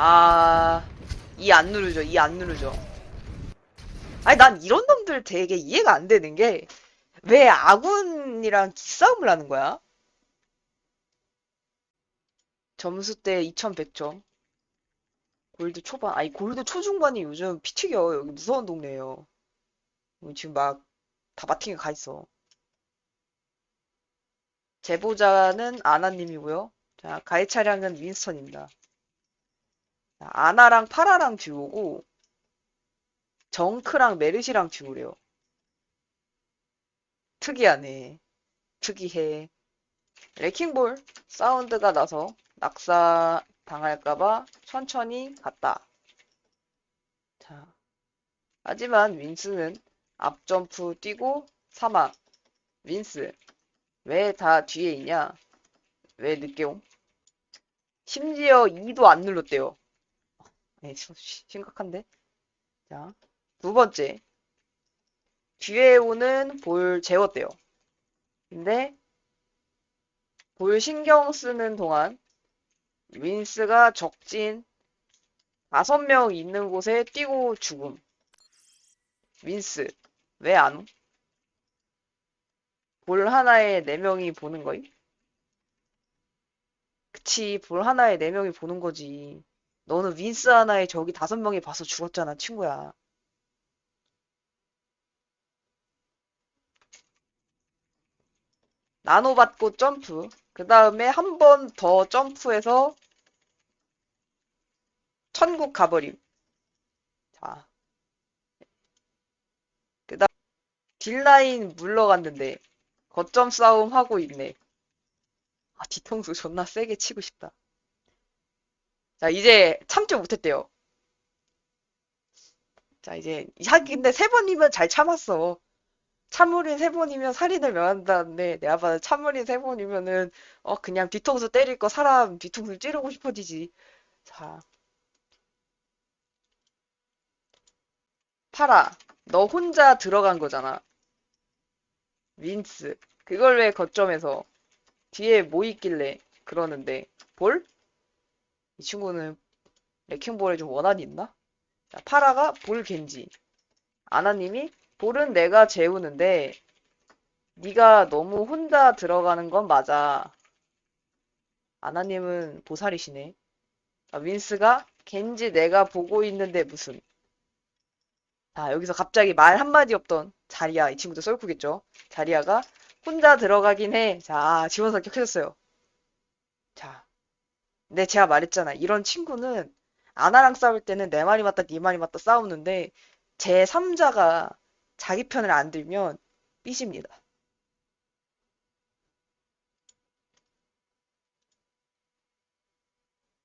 아, 이 안 누르죠. 이 안 누르죠. 아니, 난 이런 놈들 되게 이해가 안 되는 게, 왜 아군이랑 기싸움을 하는 거야? 점수 때 2100점. 골드 초반, 아니, 골드 초중반이 요즘 피 튀겨. 여기 무서운 동네예요. 여기 지금 막, 다 마팅에 가 있어. 제보자는 아나님이고요. 자, 가해 차량은 윈스턴입니다. 자, 아나랑 파라랑 듀오고, 정크랑 메르시랑 듀오래요. 특이하네. 특이해. 레킹볼 사운드가 나서 낙사 당할까봐 천천히 갔다. 자, 하지만 윈스는 앞점프 뛰고 사막. 윈스, 왜 다 뒤에 있냐? 왜 늦게 옴? 심지어 2도 안 눌렀대요. 네, 심- 심각한데? 자, 두 번째. 뒤에 오는 볼 재웠대요. 근데 볼 신경 쓰는 동안 윈스가 적진 다섯 명 있는 곳에 뛰고 죽음. 윈스, 왜안 옴? 볼 하나에 네 명이 보는 거임? 그치, 볼 하나에 네 명이 보는 거지. 너는 윈스 하나에 저기 다섯 명이 봐서 죽었잖아, 친구야. 나노 받고 점프. 그 다음에 한 번 더 점프해서 천국 가버림. 자. 그 다음, 딜라인 물러갔는데, 거점 싸움 하고 있네. 아, 뒤통수 존나 세게 치고 싶다. 자, 이제 참지 못했대요. 자, 이제, 하- 근데 세 번이면 잘 참았어. 참으린 세 번이면 살인을 명한다는데, 내가 봐도 참으린 세 번이면은, 어, 그냥 뒤통수 때릴 거 사람 뒤통수 찌르고 싶어지지. 자. 파라, 너 혼자 들어간 거잖아. 윈스. 그걸 왜 거점에서 뒤에 뭐 있길래 그러는데, 볼? 이 친구는 레킹볼에 좀 원한이 있나? 자, 파라가 볼 겐지. 아나님이 볼은 내가 재우는데 네가 너무 혼자 들어가는 건 맞아. 아나님은 보살이시네. 아, 윈스가 겐지 내가 보고 있는데 무슨. 자, 여기서 갑자기 말 한마디 없던 자리야. 이 친구도 썰쿠겠죠? 자리야가 혼자 들어가긴 해. 자, 지원사 격해졌어요. 자. 근데 제가 말했잖아. 이런 친구는 아나랑 싸울 때는 내 말이 맞다, 네 말이 맞다 싸우는데 제 3자가 자기 편을 안 들면 삐집니다.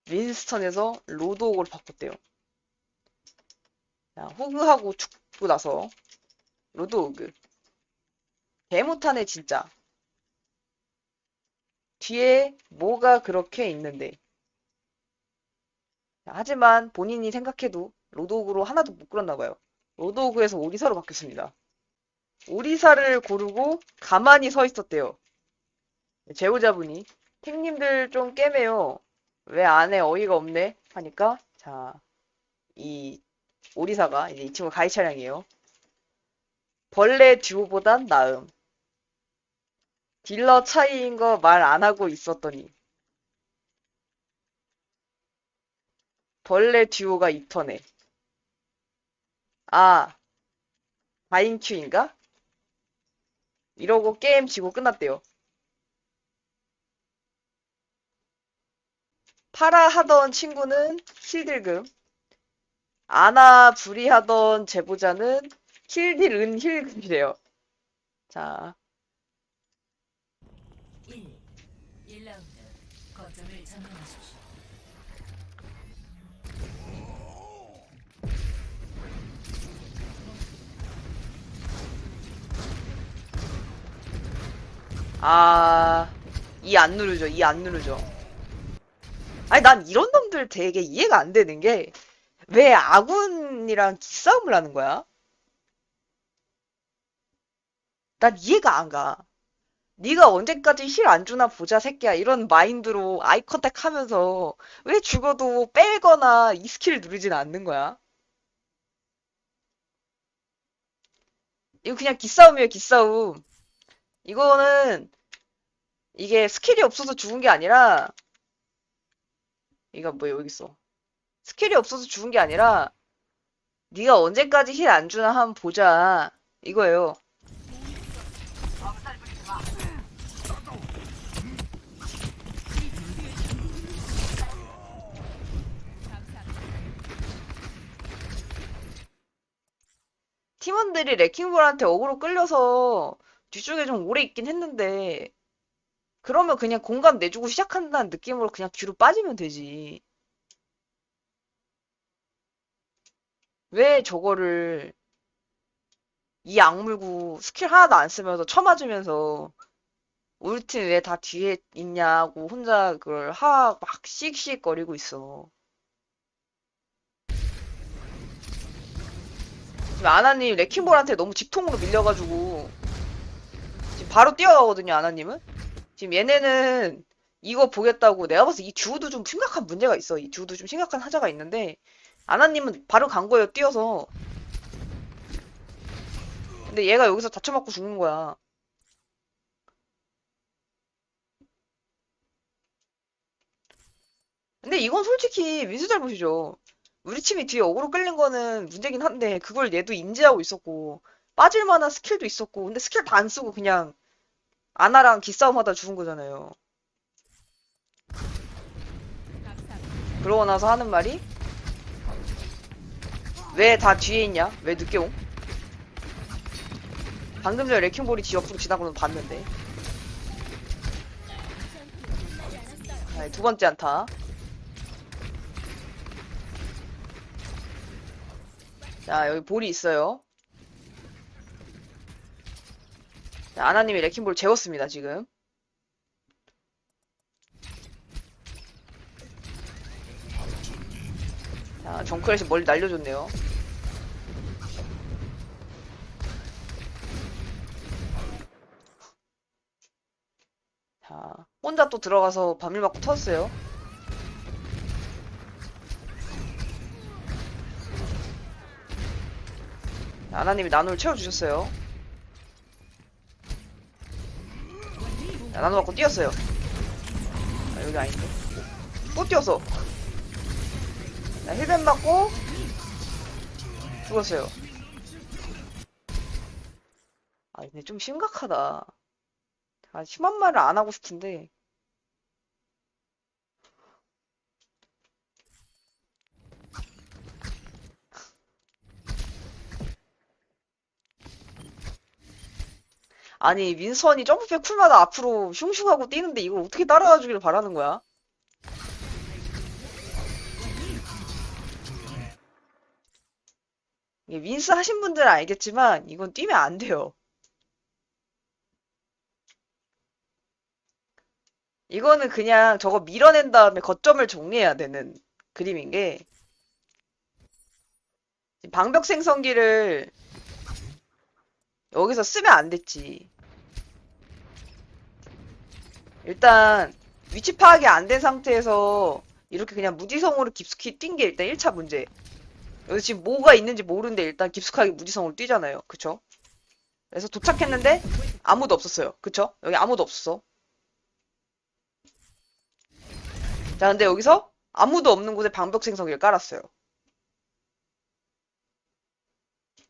윈스턴에서 로드옥을 바꿨대요. 자, 호그하고 죽고 나서 로드오그. 개 못하네 진짜. 뒤에 뭐가 그렇게 있는데. 자, 하지만 본인이 생각해도 로드오그로 하나도 못 끌었나 봐요. 로드오그에서 오리사로 바뀌었습니다. 오리사를 고르고 가만히 서 있었대요. 제보자분이 탱님들 좀 깨매요. 왜 안에 어이가 없네? 하니까 자, 이 오리사가 이제 이 친구 가이 차량이에요. 벌레 듀오보단 나음. 딜러 차이인 거 말 안 하고 있었더니 벌레 듀오가 2턴에 아 바인큐인가? 이러고 게임 지고 끝났대요. 파라 하던 친구는 힐들금, 아나 불이 하던 제보자는 힐딜 은 힐금이래요. 자, 1. 1라운드 거점을 점령하십시오. 아, 이 안 누르죠. 이 안 누르죠. 아니, 난 이런 놈들 되게 이해가 안 되는 게, 왜 아군이랑 기싸움을 하는 거야? 난 이해가 안 가. 네가 언제까지 힐 안 주나 보자 새끼야 이런 마인드로 아이 컨택 하면서 왜 죽어도 빼거나 이 스킬을 누르진 않는 거야? 이거 그냥 기싸움이에요 기싸움 이거는 이게 스킬이 없어서 죽은 게 아니라 이거 뭐 여기 있어. 스킬이 없어서 죽은 게 아니라 네가 언제까지 힐 안 주나 한번 보자. 이거예요. 팀원들이 레킹볼한테 어그로 끌려서 뒤쪽에 좀 오래 있긴 했는데 그러면 그냥 공간 내주고 시작한다는 느낌으로 그냥 뒤로 빠지면 되지. 왜 저거를 이 악물고 스킬 하나도 안 쓰면서 쳐맞으면서 우리 팀 왜 다 뒤에 있냐고 혼자 그걸 하 막 씩씩거리고 있어. 지금 아나님 레킹볼한테 너무 직통으로 밀려가지고 지금 바로 뛰어가거든요 아나님은. 지금 얘네는 이거 보겠다고 내가 봤을 때 이 듀오도 좀 심각한 문제가 있어. 이 듀오도 좀 심각한 하자가 있는데 아나님은 바로 간 거예요 뛰어서. 근데 얘가 여기서 다쳐맞고 죽는 거야. 근데 이건 솔직히 민수 잘못이죠. 우리 팀이 뒤에 어그로 끌린 거는 문제긴 한데 그걸 얘도 인지하고 있었고 빠질 만한 스킬도 있었고 근데 스킬 다안 쓰고 그냥 아나랑 기싸움 하다 죽은 거잖아요. 그러고 나서 하는 말이 왜 다 뒤에 있냐? 왜 늦게 온? 방금 전에 레킹볼이 지 옆으로 지나고는 봤는데 아, 두 번째 안타 자, 여기 볼이 있어요. 자, 아나님이 레킹볼 재웠습니다, 지금. 자, 정크렛이 멀리 날려줬네요. 자, 혼자 또 들어가서 밤일 맞고 터졌어요. 아나님이 나노를 채워주셨어요. 자, 나노 맞고 뛰었어요. 아, 여기 아닌데. 또 뛰었어. 자, 힐벤 맞고 죽었어요. 아, 근데 좀 심각하다. 아, 심한 말을 안 하고 싶은데. 아니, 민선이 점프백 쿨마다 앞으로 슝슝하고 뛰는데 이걸 어떻게 따라와 주길 바라는 거야? 윈스 하신 분들은 알겠지만 이건 뛰면 안 돼요. 이거는 그냥 저거 밀어낸 다음에 거점을 정리해야 되는 그림인 게 방벽 생성기를 여기서 쓰면 안 됐지. 일단 위치 파악이 안 된 상태에서 이렇게 그냥 무지성으로 깊숙이 뛴 게 일단 1차 문제. 여기 지금 뭐가 있는지 모르는데 일단 깊숙하게 무지성으로 뛰잖아요. 그쵸? 그래서 도착했는데 아무도 없었어요. 그쵸? 여기 아무도 없었어. 자, 근데 여기서 아무도 없는 곳에 방벽 생성기를 깔았어요.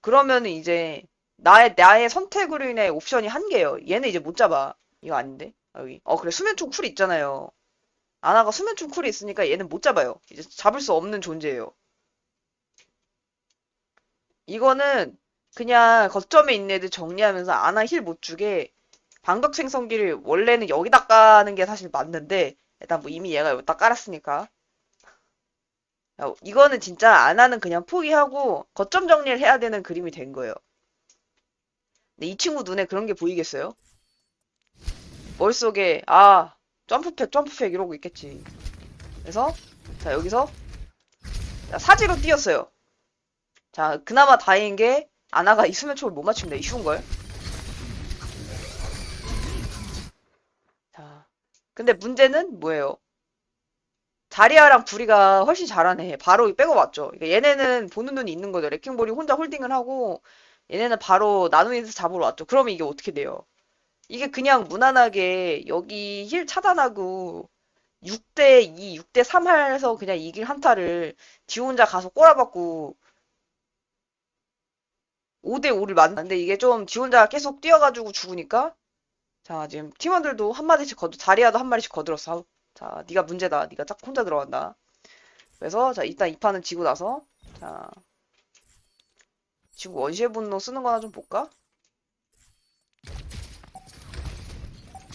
그러면은 이제 나의 나의 선택으로 인해 옵션이 한 개예요. 얘는 이제 못 잡아. 이거 아닌데? 아, 여기. 어 그래 수면총 쿨이 있잖아요. 아나가 수면총 쿨이 있으니까 얘는 못 잡아요. 이제 잡을 수 없는 존재예요. 이거는 그냥 거점에 있는 애들 정리하면서 아나 힐 못 주게 방벽 생성기를 원래는 여기다 까는 게 사실 맞는데 일단 뭐 이미 얘가 여기다 깔았으니까 야, 이거는 진짜 아나는 그냥 포기하고 거점 정리를 해야 되는 그림이 된 거예요. 근데 이 친구 눈에 그런 게 보이겠어요? 머릿속에 아 점프팩 점프팩 이러고 있겠지. 그래서 자 여기서 자, 사지로 뛰었어요. 자 그나마 다행인 게 아나가 이 수면총을 못 맞춥니다. 이 쉬운 걸. 근데 문제는 뭐예요? 자리아랑 부리가 훨씬 잘하네. 바로 백업 왔죠. 그러니까 얘네는 보는 눈이 있는 거죠. 레킹볼이 혼자 홀딩을 하고 얘네는 바로 나누면서 잡으러 왔죠. 그러면 이게 어떻게 돼요? 이게 그냥 무난하게 여기 힐 차단하고 6대 2, 6대 3 해서 그냥 이길 한타를 지 혼자 가서 꼬라박고 5대 5를 만드는데 이게 좀 지 혼자 계속 뛰어가지고 죽으니까 자 지금 팀원들도 한 마디씩 거두 자리아도 한 마디씩 거들었어. 자 네가 문제다. 네가 딱 혼자 들어간다. 그래서 자 일단 이 판은 지고 나서 자 지금 원시의 분노 쓰는 거나 좀 볼까?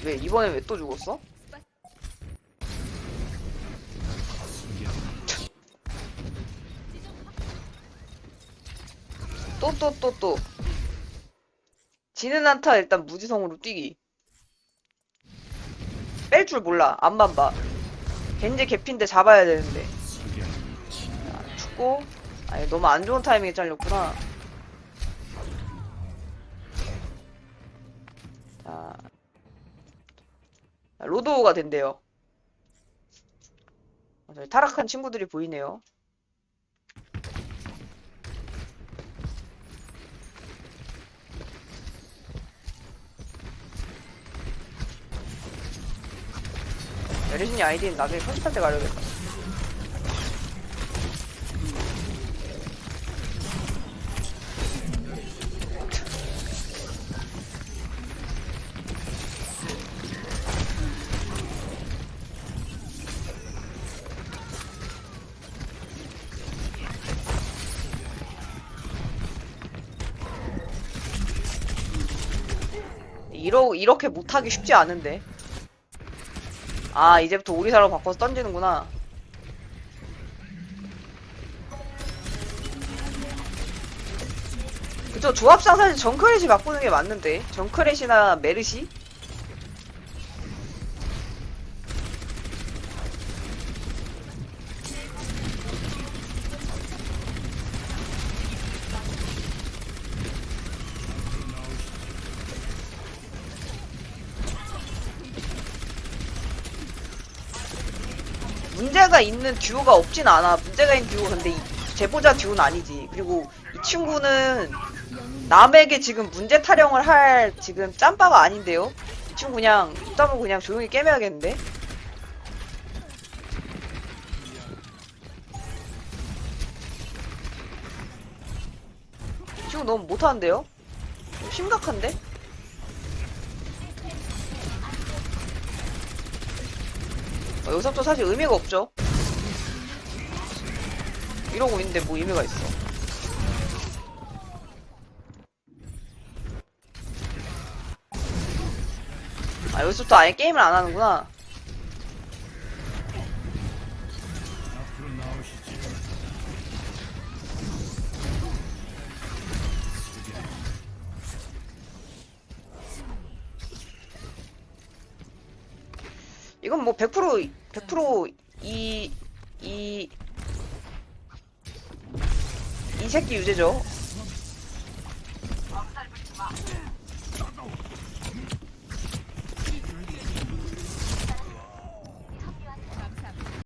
왜 이번에 왜 또 죽었어? 또 또 또 또. 지는 한타 일단 무지성으로 뛰기. 뺄 줄 몰라. 앞만 봐. 겐지 개핀데 잡아야 되는데. 자, 죽고. 아니 너무 안 좋은 타이밍에 잘렸구나. 자 자, 로드오가 된대요. 타락한 친구들이 보이네요. 메르신이 아이디는 나중에 편집할 때 가려겠다. 이러, 이렇게 못하기 쉽지 않은데. 아, 이제부터 오리사로 바꿔서 던지는구나. 그쵸, 조합상 사실 정크렛이 바꾸는 게 맞는데. 정크렛이나 메르시? 문제가 있는 듀오가 없진 않아. 문제가 있는 듀오 근데 이 제보자 듀오는 아니지. 그리고 이 친구는 남에게 지금 문제 타령을 할 지금 짬바가 아닌데요. 이 친구 그냥 입 다물고 그냥 조용히 깨매야겠는데. 이 친구 너무 못하는데요? 좀 심각한데? 어, 여기서부터 사실 의미가 없죠. 이러고 있는데 뭐 의미가 있어. 아, 여기서부터 아예 게임을 안 하는구나. 이건 뭐 100% 100%이 이, 이 새끼 유죄죠.